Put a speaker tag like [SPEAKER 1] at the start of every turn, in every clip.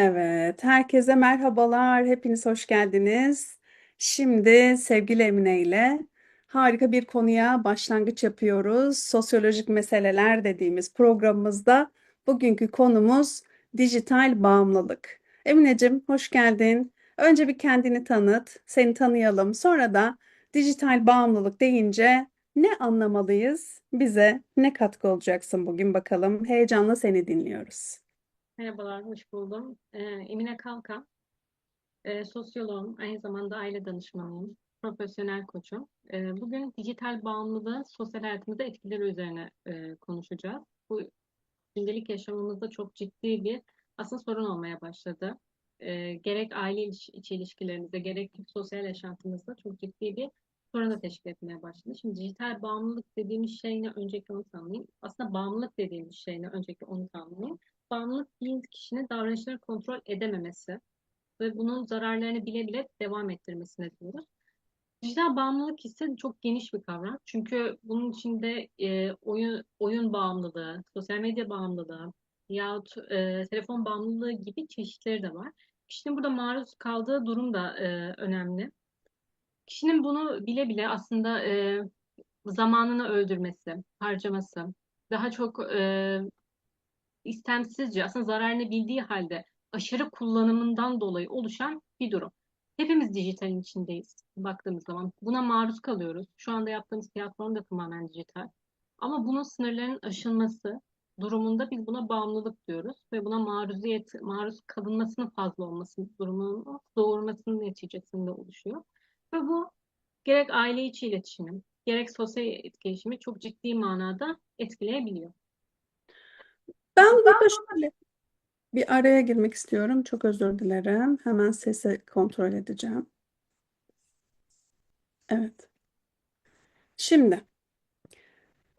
[SPEAKER 1] Evet, herkese merhabalar. Hepiniz hoş geldiniz. Şimdi sevgili Emine ile harika bir konuya başlangıç yapıyoruz. Sosyolojik meseleler dediğimiz programımızda bugünkü konumuz dijital bağımlılık. Emineciğim, hoş geldin. Önce bir kendini tanıt, seni tanıyalım. Sonra da dijital bağımlılık deyince ne anlamalıyız? Bize ne katkı olacaksın bugün bakalım. Heyecanla seni dinliyoruz.
[SPEAKER 2] Merhabalar, hoş buldum. Ee, Emine Kalkan, e, sosyoloğum, aynı zamanda aile danışmanıyım, profesyonel koçum. Ee, bugün dijital bağımlılığın sosyal hayatımızda etkileri üzerine e, konuşacağız. Bu gündelik yaşamımızda çok ciddi bir aslında sorun olmaya başladı. Gerek aile içi ilişkilerimizde, gerek sosyal yaşantımızda çok ciddi bir sorunu teşkil etmeye başladı. Şimdi dijital bağımlılık dediğimiz şey ne? Öncelikle onu tanımlayayım. Aslında bağımlılık dediğimiz şey ne? Öncelikle onu tanımlayayım. Bağımlılık bir kişinin davranışları kontrol edememesi ve bunun zararlarını bile bile devam ettirmesine diyoruz. Dijital bağımlılık ise çok geniş bir kavram. Çünkü bunun içinde e, oyun oyun bağımlılığı, sosyal medya bağımlılığı yahut e, telefon bağımlılığı gibi çeşitleri de var. Kişinin burada maruz kaldığı durum da e, önemli. Kişinin bunu bile bile aslında e, zamanını öldürmesi, harcaması, daha çok e, istemsizce aslında zararını bildiği halde aşırı kullanımından dolayı oluşan bir durum. Hepimiz dijitalin içindeyiz baktığımız zaman. Buna maruz kalıyoruz. Şu anda yaptığımız platform da tamamen dijital. Ama bunun sınırlarının aşılması durumunda biz buna bağımlılık diyoruz ve buna maruziyet, maruz kalınmasının fazla olması durumunun doğurmasının neticesinde oluşuyor. Ve bu gerek aile içi iletişimi, gerek sosyal etkileşimi çok ciddi manada etkileyebiliyor.
[SPEAKER 1] Ben burada şöyle bir araya girmek istiyorum. Çok özür dilerim. Hemen sesi kontrol edeceğim. Evet. Şimdi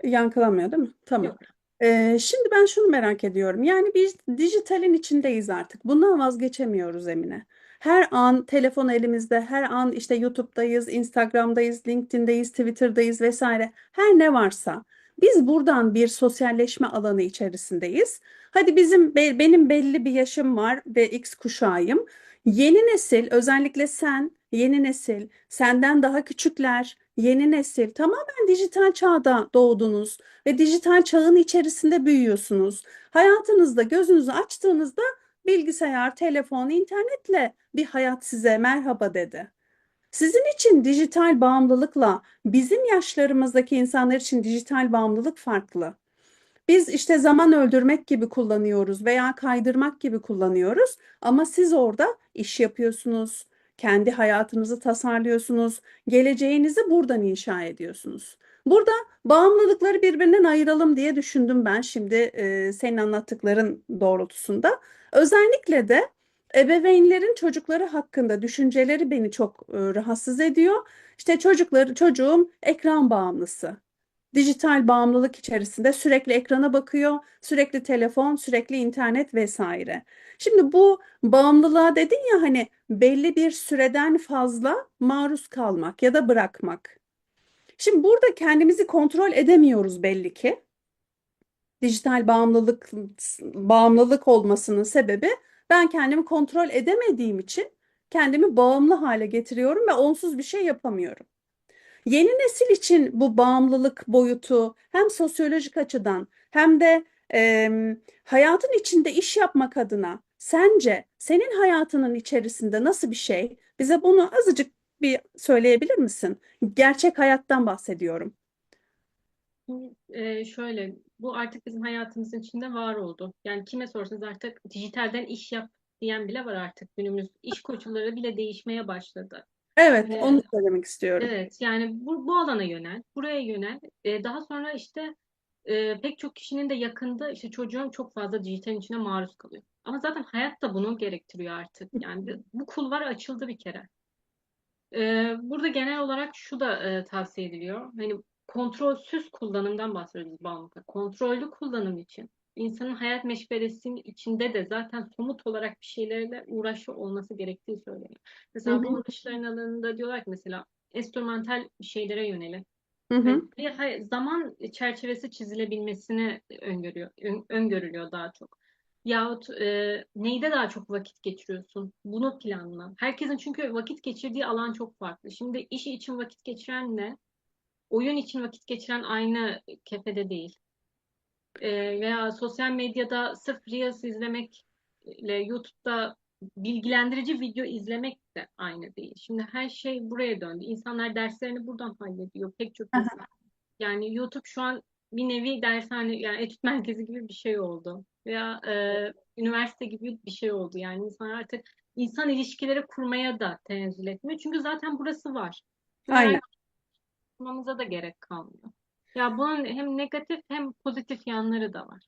[SPEAKER 1] yankılamıyor değil mi? Tamam.
[SPEAKER 2] Yok.
[SPEAKER 1] Ee, şimdi ben şunu merak ediyorum. Yani biz dijitalin içindeyiz artık. Bundan vazgeçemiyoruz Emine. Her an telefon elimizde, her an işte YouTube'dayız, Instagram'dayız, LinkedIn'deyiz, Twitter'dayız vesaire. Her ne varsa biz buradan bir sosyalleşme alanı içerisindeyiz. Hadi bizim be- benim belli bir yaşım var ve X kuşağıyım. Yeni nesil, özellikle sen, yeni nesil, senden daha küçükler, yeni nesil tamamen dijital çağda doğdunuz ve dijital çağın içerisinde büyüyorsunuz. Hayatınızda gözünüzü açtığınızda bilgisayar, telefon, internetle bir hayat size merhaba dedi. Sizin için dijital bağımlılıkla bizim yaşlarımızdaki insanlar için dijital bağımlılık farklı. Biz işte zaman öldürmek gibi kullanıyoruz veya kaydırmak gibi kullanıyoruz ama siz orada iş yapıyorsunuz, kendi hayatınızı tasarlıyorsunuz, geleceğinizi buradan inşa ediyorsunuz. Burada bağımlılıkları birbirinden ayıralım diye düşündüm ben şimdi e, senin anlattıkların doğrultusunda. Özellikle de ebeveynlerin çocukları hakkında düşünceleri beni çok e, rahatsız ediyor. İşte çocukları, çocuğum ekran bağımlısı. Dijital bağımlılık içerisinde sürekli ekrana bakıyor, sürekli telefon, sürekli internet vesaire. Şimdi bu bağımlılığa dedin ya hani belli bir süreden fazla maruz kalmak ya da bırakmak. Şimdi burada kendimizi kontrol edemiyoruz belli ki. Dijital bağımlılık bağımlılık olmasının sebebi ben kendimi kontrol edemediğim için kendimi bağımlı hale getiriyorum ve onsuz bir şey yapamıyorum. Yeni nesil için bu bağımlılık boyutu hem sosyolojik açıdan hem de e, hayatın içinde iş yapmak adına sence senin hayatının içerisinde nasıl bir şey? Bize bunu azıcık bir söyleyebilir misin? Gerçek hayattan bahsediyorum.
[SPEAKER 2] Ee, şöyle, bu artık bizim hayatımızın içinde var oldu. Yani kime sorsanız artık dijitalden iş yap diyen bile var artık günümüz. İş koşulları bile değişmeye başladı.
[SPEAKER 1] Evet,
[SPEAKER 2] Ee,
[SPEAKER 1] onu söylemek istiyorum.
[SPEAKER 2] evet, yani bu, bu alana yönel, buraya yönel. Ee, daha sonra işte e, pek çok kişinin de yakında işte çocuğum çok fazla dijitalin içine maruz kalıyor. Ama zaten hayat da bunu gerektiriyor artık. Yani bu kulvar açıldı bir kere. Ee, burada genel olarak şu da e, tavsiye ediliyor. Hani kontrolsüz kullanımdan bahsediyoruz bağımlılıkta. Kontrollü kullanım için insanın hayat meşgalesinin içinde de zaten somut olarak bir şeylerle uğraşıyor olması gerektiği söyleniyor.
[SPEAKER 1] Hı
[SPEAKER 2] Mesela bu
[SPEAKER 1] hı,
[SPEAKER 2] uğraşların alanında diyorlar ki mesela enstrümantal şeylere yönelin.
[SPEAKER 1] hı hı,
[SPEAKER 2] bir zaman çerçevesi çizilebilmesini öngörüyor, ön- öngörülüyor daha çok. Yahut e, neyde daha çok vakit geçiriyorsun? Bunu planla. Herkesin çünkü vakit geçirdiği alan çok farklı. Şimdi iş için vakit geçirenle oyun için vakit geçiren aynı kefede değil. E, veya sosyal medyada sırf Reels izlemekle YouTube'da bilgilendirici video izlemek de aynı değil. Şimdi her şey buraya döndü. İnsanlar derslerini buradan hallediyor. Pek çok insan. Yani YouTube şu an bir nevi dershane, yani etüt merkezi gibi bir şey oldu. Veya e, üniversite gibi bir şey oldu. Yani insanlar artık insan ilişkileri kurmaya da tenezzül etmiyor. Çünkü zaten burası var.
[SPEAKER 1] Aynen.
[SPEAKER 2] Kurmamıza da gerek kalmıyor. Ya bunun hem negatif hem pozitif yanları da var.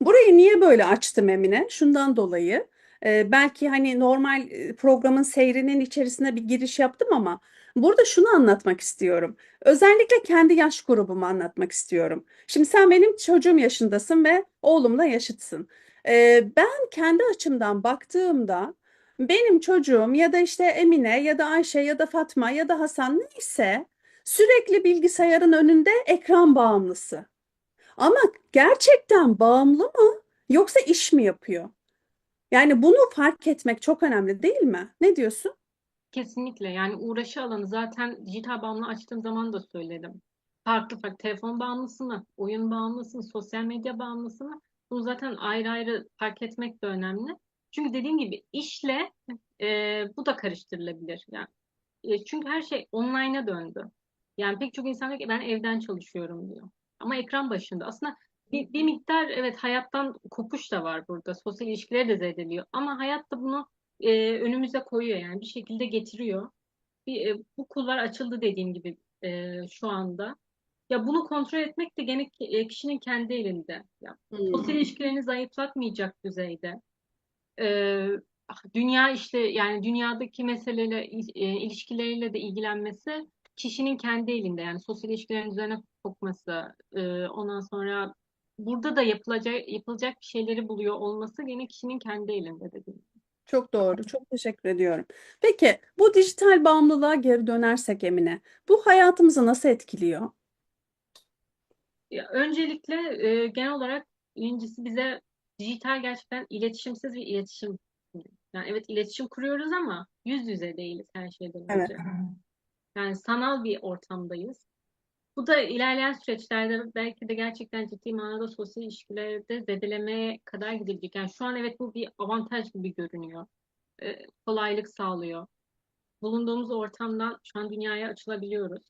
[SPEAKER 1] Burayı niye böyle açtım Emine? Şundan dolayı. e, belki hani normal e, programın seyrinin içerisine bir giriş yaptım ama burada şunu anlatmak istiyorum. Özellikle kendi yaş grubumu anlatmak istiyorum. Şimdi sen benim çocuğum yaşındasın ve oğlumla yaşıtsın. E, ben kendi açımdan baktığımda benim çocuğum ya da işte Emine ya da Ayşe ya da Fatma ya da Hasan neyse sürekli bilgisayarın önünde ekran bağımlısı. Ama gerçekten bağımlı mı yoksa iş mi yapıyor? Yani bunu fark etmek çok önemli değil mi? Ne diyorsun?
[SPEAKER 2] Kesinlikle yani uğraşı alanı zaten dijital bağımlı açtığım zaman da söyledim. Farklı farklı telefon bağımlısı mı, oyun bağımlısı mı, sosyal medya bağımlısı mı? Bunu zaten ayrı ayrı fark etmek de önemli. Çünkü dediğim gibi işle e, bu da karıştırılabilir. Yani e, çünkü her şey online'a döndü. Yani pek çok insan diyor ki ben evden çalışıyorum diyor. Ama ekran başında. Aslında bir, bir miktar evet hayattan kopuş da var burada. Sosyal ilişkileri de zedeliyor. Ama hayat da bunu e, önümüze koyuyor yani bir şekilde getiriyor. Bir, e, bu kulvar açıldı dediğim gibi e, şu anda. Ya bunu kontrol etmek de gene e, kişinin kendi elinde. Ya, sosyal
[SPEAKER 1] Hmm.
[SPEAKER 2] ilişkilerini zayıflatmayacak düzeyde. E, dünya işte yani dünyadaki meseleyle e, ilişkileriyle de ilgilenmesi kişinin kendi elinde. Yani sosyal ilişkilerin üzerine sokması, e, ondan sonra burada da yapılacak yapılacak bir şeyleri buluyor olması gene kişinin kendi elinde dediğim.
[SPEAKER 1] Çok doğru. Çok teşekkür ediyorum. Peki bu dijital bağımlılığa geri dönersek Emine, bu hayatımızı nasıl etkiliyor?
[SPEAKER 2] Ya, öncelikle e, genel olarak birincisi bize dijital gerçekten iletişimsiz bir iletişim. Yani evet iletişim kuruyoruz ama yüz yüze değiliz her şeyden
[SPEAKER 1] Evet.
[SPEAKER 2] Yani sanal bir ortamdayız. Bu da ilerleyen süreçlerde belki de gerçekten ciddi manada sosyal ilişkileri de zedelemeye kadar gidebilecek. Yani şu an evet bu bir avantaj gibi görünüyor. E, kolaylık sağlıyor. Bulunduğumuz ortamdan şu an dünyaya açılabiliyoruz.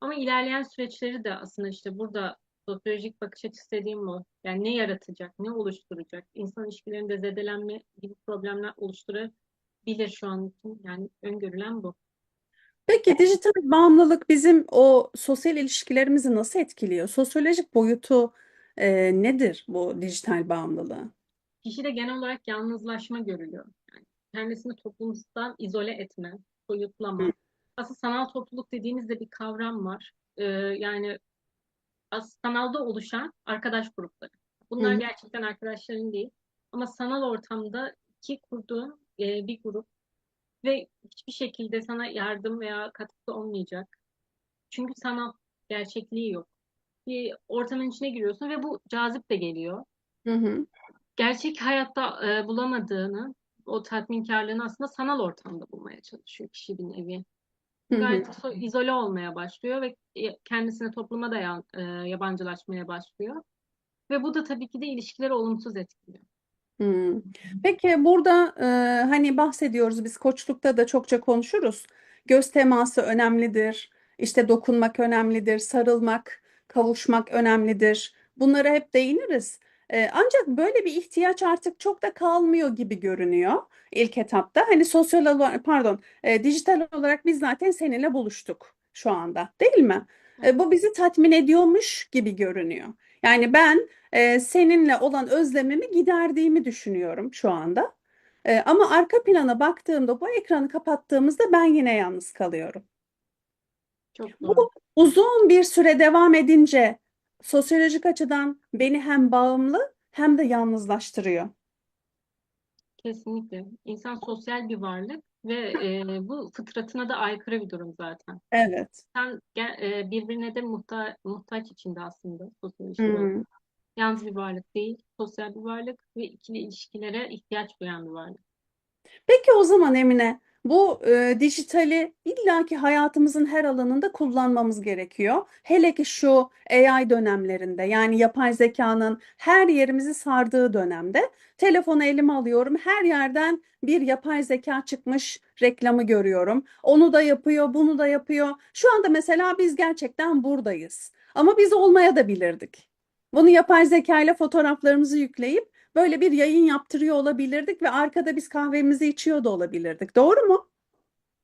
[SPEAKER 2] Ama ilerleyen süreçleri de aslında işte burada sosyolojik bakış açısı dediğim bu. Yani ne yaratacak, ne oluşturacak? İnsan ilişkilerinde zedelenme gibi problemler oluşturabilir şu an için. Yani öngörülen bu.
[SPEAKER 1] Peki dijital bağımlılık bizim o sosyal ilişkilerimizi nasıl etkiliyor? Sosyolojik boyutu e, nedir bu dijital bağımlılığın?
[SPEAKER 2] Kişide genel olarak yalnızlaşma görülüyor. Yani kendisini toplumdan izole etme,
[SPEAKER 1] Hı.
[SPEAKER 2] soyutlama. Aslında sanal topluluk dediğimizde bir kavram var. Ee, yani aslında sanalda oluşan arkadaş grupları. Bunlar
[SPEAKER 1] hı.
[SPEAKER 2] gerçekten arkadaşların değil. Ama sanal ortamda ki kurduğun e, bir grup ve hiçbir şekilde sana yardım veya katkısı olmayacak. Çünkü sanal gerçekliği yok. Bir ortamın içine giriyorsun ve bu cazip de geliyor.
[SPEAKER 1] Hı hı.
[SPEAKER 2] gerçek hayatta e, bulamadığını, o tatminkarlığını aslında sanal ortamda bulmaya çalışıyor kişi bir nevi.
[SPEAKER 1] Hı hı.
[SPEAKER 2] Gayet so- izole olmaya başlıyor ve e, kendisine topluma da e, yabancılaşmaya başlıyor. Ve bu da tabii ki de ilişkileri olumsuz etkiliyor.
[SPEAKER 1] Hmm. Peki burada e, hani bahsediyoruz biz koçlukta da çokça konuşuruz. Göz teması önemlidir. İşte dokunmak önemlidir. Sarılmak, kavuşmak önemlidir. Bunlara hep değiniriz. E, ancak böyle bir ihtiyaç artık çok da kalmıyor gibi görünüyor ilk etapta. Hani sosyal olarak pardon, e, dijital olarak biz zaten seninle buluştuk şu anda, değil mi? E, bu bizi tatmin ediyormuş gibi görünüyor. Yani ben e, seninle olan özlemimi giderdiğimi düşünüyorum şu anda. E, ama arka plana baktığımda bu ekranı kapattığımızda ben yine yalnız kalıyorum.
[SPEAKER 2] Çok
[SPEAKER 1] Bu uzun bir süre devam edince sosyolojik açıdan beni hem bağımlı hem de yalnızlaştırıyor.
[SPEAKER 2] Kesinlikle. İnsan sosyal bir varlık ve e, bu fıtratına da aykırı bir durum zaten.
[SPEAKER 1] Evet.
[SPEAKER 2] Sen e, birbirine de muhta muhtaç içinde aslında ilişkiler.
[SPEAKER 1] Hmm.
[SPEAKER 2] Yalnız bir varlık değil, sosyal bir varlık ve ikili ilişkilere ihtiyaç duyan bir varlık.
[SPEAKER 1] Peki o zaman Emine, bu e, dijitali illaki hayatımızın her alanında kullanmamız gerekiyor. Hele ki şu AI dönemlerinde, yani yapay zekanın her yerimizi sardığı dönemde, telefonu elime alıyorum, her yerden bir yapay zeka çıkmış reklamı görüyorum. Onu da yapıyor, bunu da yapıyor. Şu anda mesela biz gerçekten buradayız. Ama biz olmaya da bilirdik. Bunu yapay zeka ile fotoğraflarımızı yükleyip böyle bir yayın yaptırıyor olabilirdik ve arkada biz kahvemizi içiyor da olabilirdik. Doğru mu?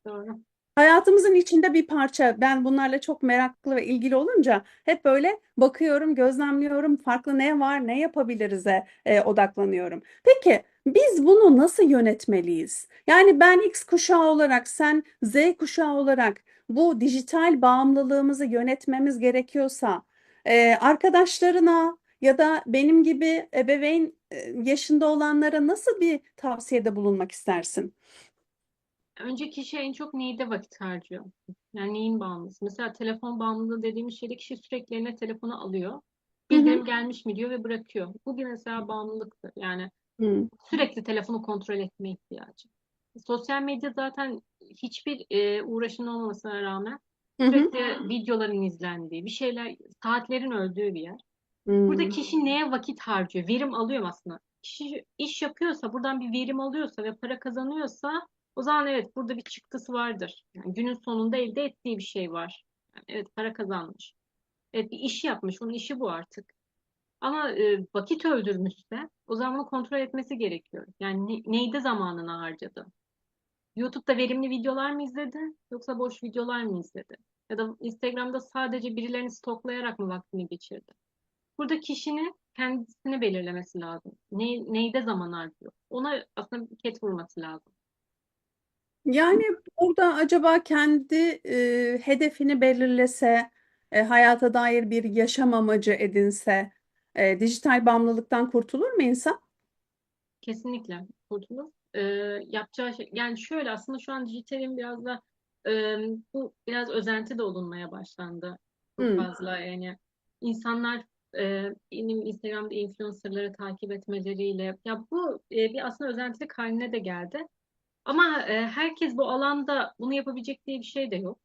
[SPEAKER 2] Doğru.
[SPEAKER 1] Hayatımızın içinde bir parça. Ben bunlarla çok meraklı ve ilgili olunca hep böyle bakıyorum, gözlemliyorum, farklı ne var, ne yapabiliriz'e e, odaklanıyorum. Peki biz bunu nasıl yönetmeliyiz? Yani ben X kuşağı olarak, sen Z kuşağı olarak bu dijital bağımlılığımızı yönetmemiz gerekiyorsa, e, arkadaşlarına ya da benim gibi ebeveyn yaşında olanlara nasıl bir tavsiyede bulunmak istersin?
[SPEAKER 2] Önce kişi en çok neyde vakit harcıyor? Yani neyin bağımlısı? Mesela telefon bağımlılığı dediğimiz şeyde kişi sürekli eline telefonu alıyor. Bildirim gelmiş mi diyor ve bırakıyor. Bu bir mesela bağımlılıktır. Yani
[SPEAKER 1] Hı.
[SPEAKER 2] sürekli telefonu kontrol etme ihtiyacı. Sosyal medya zaten hiçbir e, uğraşın olmamasına rağmen
[SPEAKER 1] Hı hı.
[SPEAKER 2] sürekli videoların izlendiği, bir şeyler, saatlerin öldüğü bir yer. Burada
[SPEAKER 1] Hı.
[SPEAKER 2] kişi neye vakit harcıyor? Verim alıyor mu aslında? Kişi iş yapıyorsa, buradan bir verim alıyorsa ve para kazanıyorsa o zaman evet burada bir çıktısı vardır. Yani günün sonunda elde ettiği bir şey var. Yani evet para kazanmış. Evet bir iş yapmış. Onun işi bu artık. Ama e, vakit öldürmüşse o zaman bunu kontrol etmesi gerekiyor. Yani ne- neyde zamanını harcadı? YouTube'da verimli videolar mı izledi? Yoksa boş videolar mı izledi? Ya da Instagram'da sadece birilerini stoklayarak mı vaktini geçirdi? Burada kişinin kendisini belirlemesi lazım. Ne, neyde zaman harcıyor? Ona aslında bir ket vurması lazım.
[SPEAKER 1] Yani burada acaba kendi e, hedefini belirlese, e, hayata dair bir yaşam amacı edinse, e, dijital bağımlılıktan kurtulur mu insan?
[SPEAKER 2] Kesinlikle kurtulur. Ee, yapacağı şey, yani şöyle aslında şu an dijitalin biraz da e, bu biraz özenti de olunmaya başlandı. Çok
[SPEAKER 1] Hmm.
[SPEAKER 2] fazla yani insanlar e, benim Instagram'da influencerları takip etmeleriyle ya bu e, bir aslında özentilik haline de geldi. Ama e, herkes bu alanda bunu yapabilecek diye bir şey de yok.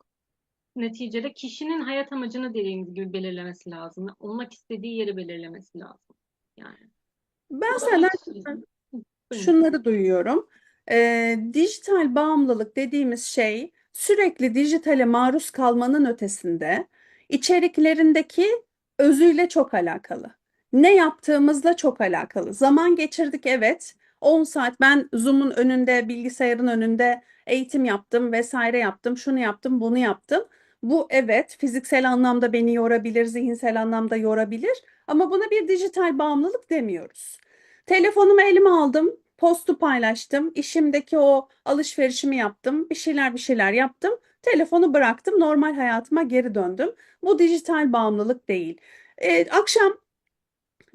[SPEAKER 2] Neticede kişinin hayat amacını dediğimiz gibi belirlemesi lazım. Olmak istediği yeri belirlemesi lazım. Yani.
[SPEAKER 1] Ben senden. Şunları duyuyorum. E, dijital bağımlılık dediğimiz şey sürekli dijitale maruz kalmanın ötesinde içeriklerindeki özüyle çok alakalı. Ne yaptığımızla çok alakalı. Zaman geçirdik evet. 10 saat ben Zoom'un önünde, bilgisayarın önünde eğitim yaptım vesaire yaptım, şunu yaptım, bunu yaptım. Bu evet fiziksel anlamda beni yorabilir, zihinsel anlamda yorabilir ama buna bir dijital bağımlılık demiyoruz. Telefonumu elime aldım, postu paylaştım, işimdeki o alışverişimi yaptım, bir şeyler bir şeyler yaptım, telefonu bıraktım, normal hayatıma geri döndüm. Bu dijital bağımlılık değil. Ee, akşam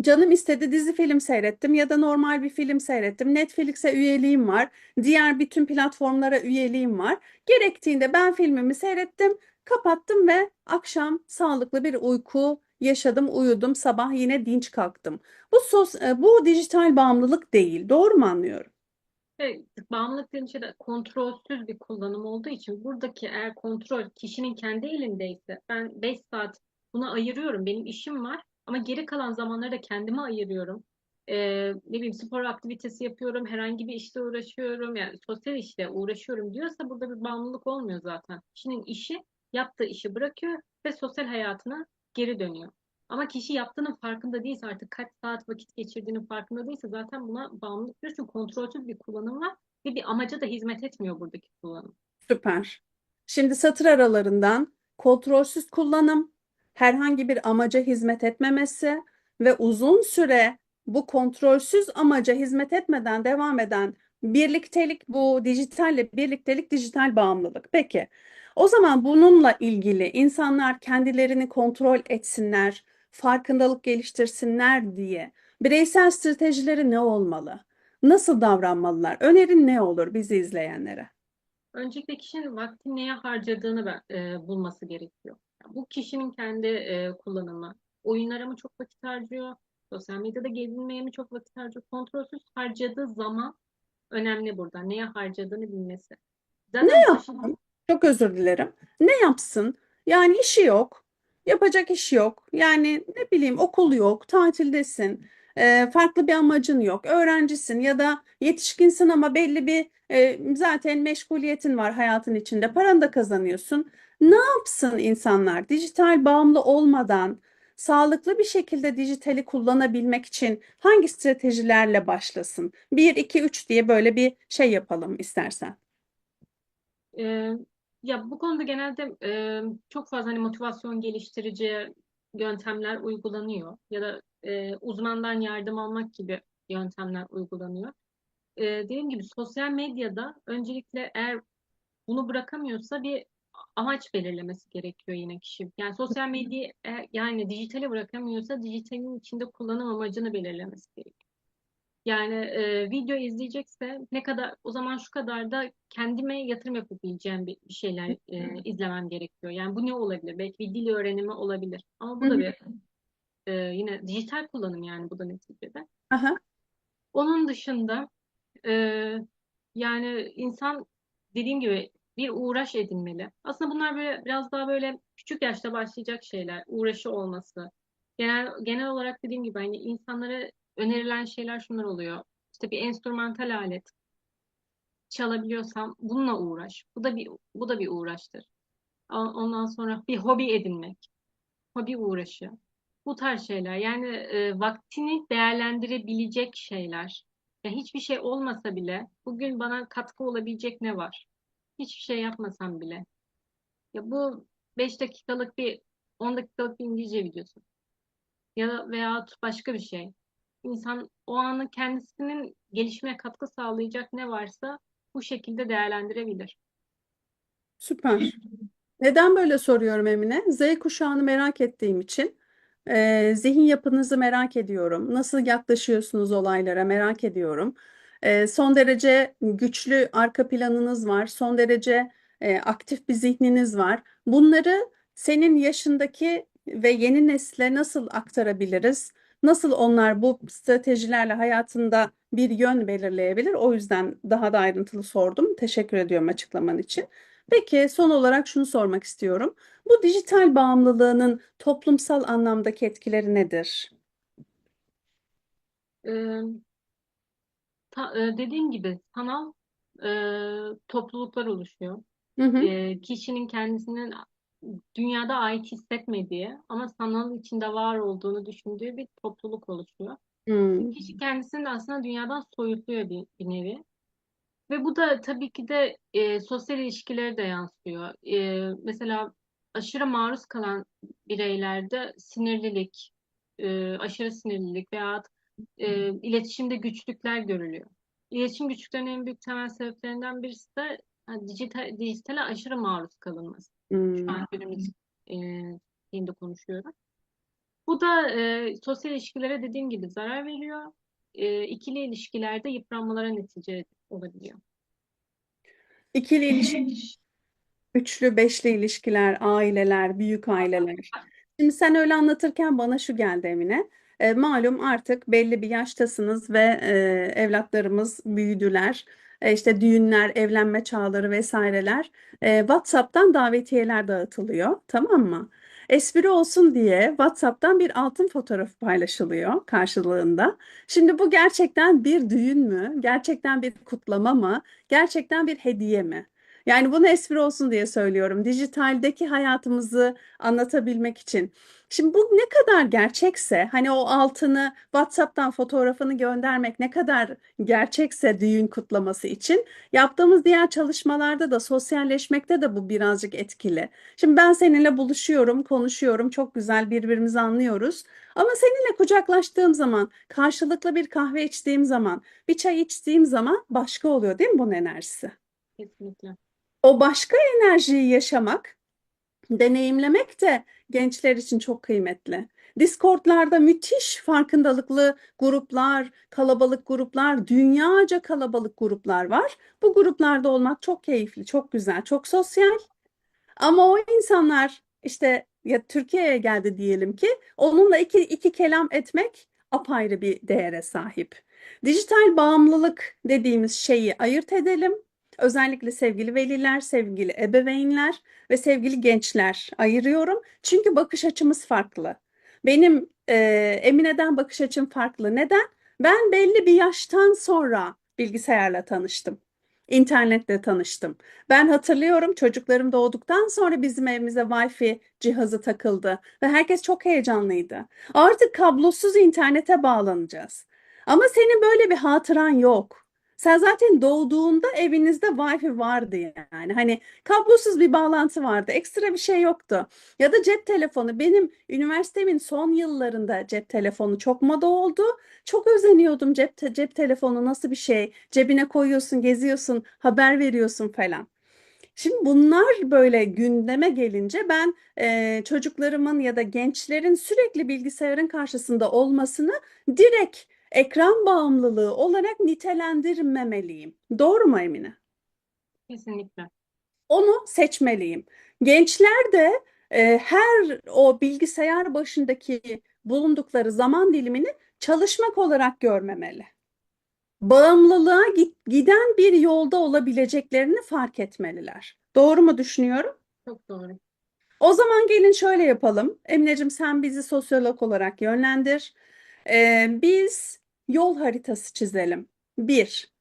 [SPEAKER 1] canım istedi dizi film seyrettim ya da normal bir film seyrettim. Netflix'e üyeliğim var, diğer bütün platformlara üyeliğim var. Gerektiğinde ben filmimi seyrettim, kapattım ve akşam sağlıklı bir uyku yaşadım, uyudum, sabah yine dinç kalktım. Bu sos, e, bu dijital bağımlılık değil. Doğru mu anlıyorum?
[SPEAKER 2] Ve bağımlılık dediğim şey de kontrolsüz bir kullanım olduğu için buradaki eğer kontrol kişinin kendi elindeyse ben 5 saat buna ayırıyorum. Benim işim var ama geri kalan zamanları da kendime ayırıyorum. Ee, ne bileyim spor aktivitesi yapıyorum, herhangi bir işle uğraşıyorum, yani sosyal işle uğraşıyorum diyorsa burada bir bağımlılık olmuyor zaten. Kişinin işi yaptığı işi bırakıyor ve sosyal hayatına geri dönüyor. Ama kişi yaptığının farkında değilse artık kaç saat vakit geçirdiğinin farkında değilse zaten buna bağımlılık diyoruz. Çünkü kontrolsüz bir kullanım var ve bir amaca da hizmet etmiyor buradaki kullanım.
[SPEAKER 1] Süper. Şimdi satır aralarından kontrolsüz kullanım, herhangi bir amaca hizmet etmemesi ve uzun süre bu kontrolsüz amaca hizmet etmeden devam eden birliktelik, bu dijitalle birliktelik, dijital bağımlılık. Peki, o zaman bununla ilgili insanlar kendilerini kontrol etsinler, farkındalık geliştirsinler diye bireysel stratejileri ne olmalı? Nasıl davranmalılar? Önerin ne olur bizi izleyenlere?
[SPEAKER 2] Öncelikle kişinin vaktini neye harcadığını ben, e, bulması gerekiyor. Bu kişinin kendi e, kullanımı. Oyunlara mı çok vakit harcıyor? Sosyal medyada gezinmeye mi çok vakit harcıyor? Kontrolsüz harcadığı zaman önemli burada. Neye harcadığını bilmesi. Zaten taşı-
[SPEAKER 1] yapsın? Çok özür dilerim. Ne yapsın? Yani işi yok. Yapacak iş yok. Yani ne bileyim okul yok, tatildesin. e, farklı bir amacın yok. Öğrencisin ya da yetişkinsin ama belli bir e, zaten meşguliyetin var hayatın içinde. Paranı da kazanıyorsun. Ne yapsın insanlar? Dijital bağımlı olmadan sağlıklı bir şekilde dijitali kullanabilmek için hangi stratejilerle başlasın? 1, 2, 3 diye böyle bir şey yapalım istersen.
[SPEAKER 2] Ee, ya bu konuda genelde e, çok fazla hani motivasyon geliştirici yöntemler uygulanıyor ya da e, uzmandan yardım almak gibi yöntemler uygulanıyor. Ee, dediğim gibi sosyal medyada öncelikle eğer bunu bırakamıyorsa bir amaç belirlemesi gerekiyor yine kişi. Yani sosyal medyayı eğer- yani dijitali bırakamıyorsa dijitalin içinde kullanım amacını belirlemesi gerekiyor. Yani e, video izleyecekse ne kadar o zaman şu kadar da kendime yatırım yapabileceğim bir, bir şeyler e, izlemem gerekiyor. Yani bu ne olabilir? Belki bir dil öğrenimi olabilir. Ama bu da bir e, yine dijital kullanım yani bu da neticede.
[SPEAKER 1] Aha.
[SPEAKER 2] Onun dışında e, yani insan dediğim gibi bir uğraş edinmeli. Aslında bunlar böyle biraz daha böyle küçük yaşta başlayacak şeyler. Uğraşı olması. Genel genel olarak dediğim gibi hani insanlara önerilen şeyler şunlar oluyor. İşte bir enstrümantal alet çalabiliyorsam bununla uğraş. Bu da bir bu da bir uğraştır. Ondan sonra bir hobi edinmek. Hobi uğraşı. Bu tarz şeyler. Yani e, vaktini değerlendirebilecek şeyler. Ya hiçbir şey olmasa bile bugün bana katkı olabilecek ne var? Hiçbir şey yapmasam bile. Ya bu 5 dakikalık bir 10 dakikalık bir İngilizce videosu. Ya da veya başka bir şey. İnsan o anın kendisinin gelişmeye katkı sağlayacak ne varsa bu şekilde değerlendirebilir.
[SPEAKER 1] Süper. Neden böyle soruyorum Emine? Z kuşağını merak ettiğim için, e, zihin yapınızı merak ediyorum. Nasıl yaklaşıyorsunuz olaylara merak ediyorum. E, son derece güçlü arka planınız var. Son derece e, aktif bir zihniniz var. Bunları senin yaşındaki ve yeni nesile nasıl aktarabiliriz? Nasıl onlar bu stratejilerle hayatında bir yön belirleyebilir? O yüzden daha da ayrıntılı sordum. Teşekkür ediyorum açıklaman için. Peki son olarak şunu sormak istiyorum. Bu dijital bağımlılığının toplumsal anlamdaki etkileri nedir?
[SPEAKER 2] Ee, ta- dediğim gibi sanal e, topluluklar oluşuyor.
[SPEAKER 1] Hı hı.
[SPEAKER 2] e, kişinin kendisinin dünyada ait hissetmediği ama sanal içinde var olduğunu düşündüğü bir topluluk oluşuyor.
[SPEAKER 1] Hmm.
[SPEAKER 2] Kişi kendisini de aslında dünyadan soyutluyor bir, bir nevi. Ve bu da tabii ki de e, sosyal ilişkilere de yansıyor. E, mesela aşırı maruz kalan bireylerde sinirlilik, e, aşırı sinirlilik veya e, iletişimde güçlükler görülüyor. İletişim güçlüklerinin en büyük temel sebeplerinden birisi de dijital, dijitale aşırı maruz kalınması. Şu
[SPEAKER 1] Hmm.
[SPEAKER 2] an günümüz e, konuşuyorum. Bu da e, sosyal ilişkilere dediğim gibi zarar veriyor. E, ikili ilişkilerde yıpranmalara netice olabiliyor.
[SPEAKER 1] İkili ilişki, üçlü, beşli ilişkiler, aileler, büyük aileler. Şimdi sen öyle anlatırken bana şu geldi Emine. E, malum artık belli bir yaştasınız ve e, evlatlarımız büyüdüler. E, işte düğünler, evlenme çağları vesaireler. E, WhatsApp'tan davetiyeler dağıtılıyor, tamam mı? Espri olsun diye WhatsApp'tan bir altın fotoğrafı paylaşılıyor karşılığında. Şimdi bu gerçekten bir düğün mü? Gerçekten bir kutlama mı? Gerçekten bir hediye mi? Yani bunu espri olsun diye söylüyorum. Dijitaldeki hayatımızı anlatabilmek için. Şimdi bu ne kadar gerçekse, hani o altını WhatsApp'tan fotoğrafını göndermek ne kadar gerçekse düğün kutlaması için yaptığımız diğer çalışmalarda da sosyalleşmekte de bu birazcık etkili. Şimdi ben seninle buluşuyorum, konuşuyorum, çok güzel birbirimizi anlıyoruz. Ama seninle kucaklaştığım zaman, karşılıklı bir kahve içtiğim zaman, bir çay içtiğim zaman başka oluyor değil mi bunun enerjisi?
[SPEAKER 2] Kesinlikle.
[SPEAKER 1] O başka enerjiyi yaşamak, deneyimlemek de gençler için çok kıymetli. Discord'larda müthiş farkındalıklı gruplar, kalabalık gruplar, dünyaca kalabalık gruplar var. Bu gruplarda olmak çok keyifli, çok güzel, çok sosyal. Ama o insanlar işte ya Türkiye'ye geldi diyelim ki onunla iki, iki kelam etmek apayrı bir değere sahip. Dijital bağımlılık dediğimiz şeyi ayırt edelim. Özellikle sevgili veliler, sevgili ebeveynler ve sevgili gençler ayırıyorum. Çünkü bakış açımız farklı. Benim e, Emine'den bakış açım farklı. Neden? Ben belli bir yaştan sonra bilgisayarla tanıştım. İnternetle tanıştım. Ben hatırlıyorum çocuklarım doğduktan sonra bizim evimize Wi-Fi cihazı takıldı ve herkes çok heyecanlıydı. Artık kablosuz internete bağlanacağız. Ama senin böyle bir hatıran yok. Sen zaten doğduğunda evinizde Wi-Fi vardı yani. Hani kablosuz bir bağlantı vardı. Ekstra bir şey yoktu. Ya da cep telefonu. Benim üniversitemin son yıllarında cep telefonu çok moda oldu. Çok özeniyordum cep, te- cep telefonu nasıl bir şey. Cebine koyuyorsun, geziyorsun, haber veriyorsun falan. Şimdi bunlar böyle gündeme gelince ben e, çocuklarımın ya da gençlerin sürekli bilgisayarın karşısında olmasını direkt ekran bağımlılığı olarak nitelendirmemeliyim. Doğru mu Emine?
[SPEAKER 2] Kesinlikle.
[SPEAKER 1] Onu seçmeliyim. Gençler de e, her o bilgisayar başındaki bulundukları zaman dilimini çalışmak olarak görmemeli. Bağımlılığa giden bir yolda olabileceklerini fark etmeliler. Doğru mu düşünüyorum?
[SPEAKER 2] Çok doğru.
[SPEAKER 1] O zaman gelin şöyle yapalım. Emineciğim sen bizi sosyolog olarak yönlendir. Ee, biz yol haritası çizelim. Bir,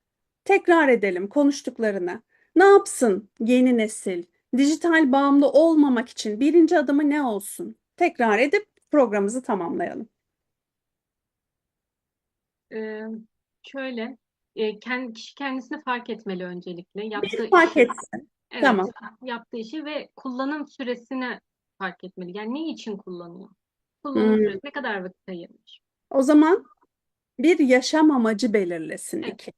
[SPEAKER 1] tekrar edelim konuştuklarını. Ne yapsın yeni nesil? Dijital bağımlı olmamak için birinci adımı ne olsun? Tekrar edip programımızı tamamlayalım.
[SPEAKER 2] Ee, şöyle, e, kendi, kişi kendisini fark etmeli öncelikle. Yaptığı
[SPEAKER 1] Bir fark
[SPEAKER 2] işi,
[SPEAKER 1] etsin.
[SPEAKER 2] evet,
[SPEAKER 1] Tamam.
[SPEAKER 2] yaptığı işi ve kullanım süresini fark etmeli. Yani ne için kullanıyor? Kullanım
[SPEAKER 1] Hmm.
[SPEAKER 2] süresi ne kadar vakit ayırmış?
[SPEAKER 1] O zaman bir yaşam amacı belirlesin
[SPEAKER 2] Evet.
[SPEAKER 1] iki.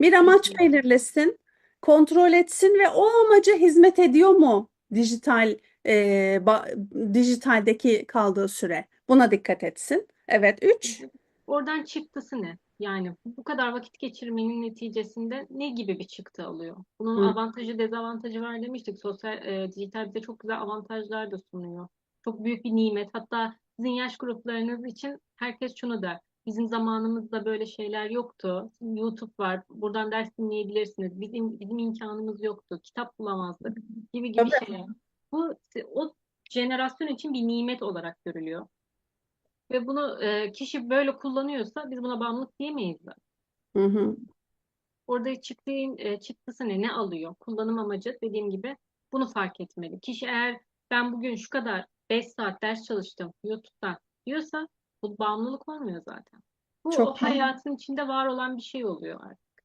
[SPEAKER 1] Bir amaç belirlesin, kontrol etsin ve o amaca hizmet ediyor mu dijital e, ba- dijitaldeki kaldığı süre? Buna dikkat etsin. Evet, üç.
[SPEAKER 2] Oradan çıktısı ne? Yani bu kadar vakit geçirmenin neticesinde ne gibi bir çıktı alıyor? Bunun
[SPEAKER 1] Hı.
[SPEAKER 2] avantajı, dezavantajı var demiştik. Sosyal, e, dijital bize çok güzel avantajlar da sunuyor. Çok büyük bir nimet. Hatta sizin yaş gruplarınız için herkes şunu der. Bizim zamanımızda böyle şeyler yoktu. YouTube var. Buradan ders dinleyebilirsiniz. Bizim bizim imkanımız yoktu. Kitap bulamazdık gibi gibi
[SPEAKER 1] Tabii.
[SPEAKER 2] şeyler. Bu o jenerasyon için bir nimet olarak görülüyor. Ve bunu e, kişi böyle kullanıyorsa biz buna bağımlılık diyemeyiz zaten.
[SPEAKER 1] Hı hı.
[SPEAKER 2] Orada çıktığın e, çıktısı ne? Ne alıyor? Kullanım amacı dediğim gibi bunu fark etmeli. Kişi eğer ben bugün şu kadar 5 saat ders çalıştım YouTube'dan diyorsa bu bağımlılık olmuyor zaten. Bu
[SPEAKER 1] Çok
[SPEAKER 2] o hayatın içinde var olan bir şey oluyor artık.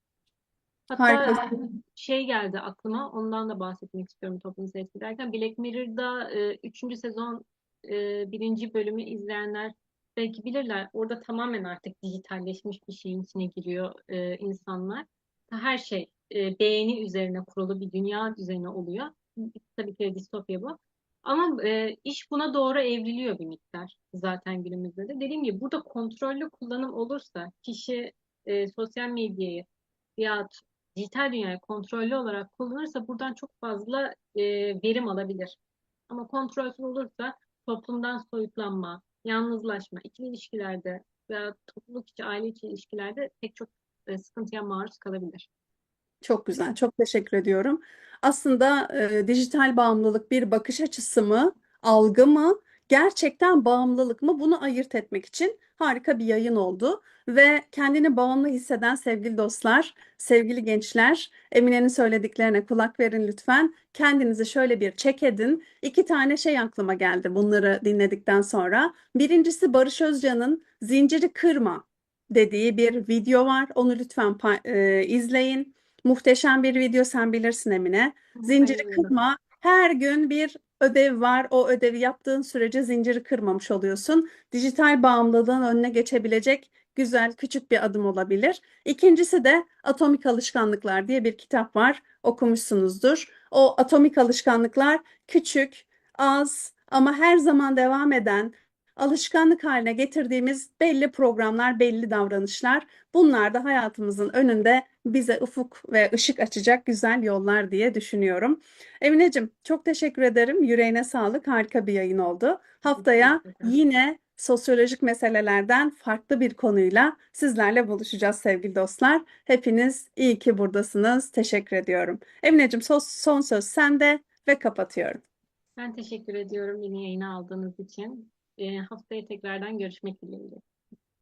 [SPEAKER 2] Hatta
[SPEAKER 1] Harikasın.
[SPEAKER 2] şey geldi aklıma, ondan da bahsetmek istiyorum toplum seyretsi derken. Black Mirror'da 3. sezon e, birinci bölümü izleyenler belki bilirler. Orada tamamen artık dijitalleşmiş bir şeyin içine giriyor e, insanlar. Her şey e, beğeni üzerine kurulu bir dünya üzerine oluyor. Tabii ki de distopya bu. Ama e, iş buna doğru evriliyor bir miktar zaten günümüzde de. Dediğim gibi burada kontrollü kullanım olursa kişi e, sosyal medyayı ya dijital dünyayı kontrollü olarak kullanırsa buradan çok fazla e, verim alabilir. Ama kontrolsüz olursa toplumdan soyutlanma, yalnızlaşma, ikili ilişkilerde veya topluluk içi, aile içi ilişkilerde pek çok e, sıkıntıya maruz kalabilir.
[SPEAKER 1] Çok güzel, çok teşekkür ediyorum. Aslında e, dijital bağımlılık bir bakış açısı mı, algı mı, gerçekten bağımlılık mı? Bunu ayırt etmek için harika bir yayın oldu. Ve kendini bağımlı hisseden sevgili dostlar, sevgili gençler, Emine'nin söylediklerine kulak verin lütfen. Kendinizi şöyle bir çek edin. İki tane şey aklıma geldi bunları dinledikten sonra. Birincisi Barış Özcan'ın Zinciri Kırma dediği bir video var. Onu lütfen e, izleyin. Muhteşem bir video sen bilirsin Emine. Zinciri kırma. Her gün bir ödev var. O ödevi yaptığın sürece zinciri kırmamış oluyorsun. Dijital bağımlılığın önüne geçebilecek güzel küçük bir adım olabilir. İkincisi de Atomik Alışkanlıklar diye bir kitap var. Okumuşsunuzdur. O atomik alışkanlıklar küçük, az ama her zaman devam eden alışkanlık haline getirdiğimiz belli programlar, belli davranışlar. Bunlar da hayatımızın önünde bize ufuk ve ışık açacak güzel yollar diye düşünüyorum. Emineciğim çok teşekkür ederim. Yüreğine sağlık. Harika bir yayın oldu. Haftaya yine sosyolojik meselelerden farklı bir konuyla sizlerle buluşacağız sevgili dostlar. Hepiniz iyi ki buradasınız. Teşekkür ediyorum. Emineciğim son, söz sende ve kapatıyorum.
[SPEAKER 2] Ben teşekkür ediyorum beni yayına aldığınız için. E, haftaya tekrardan görüşmek dileğiyle.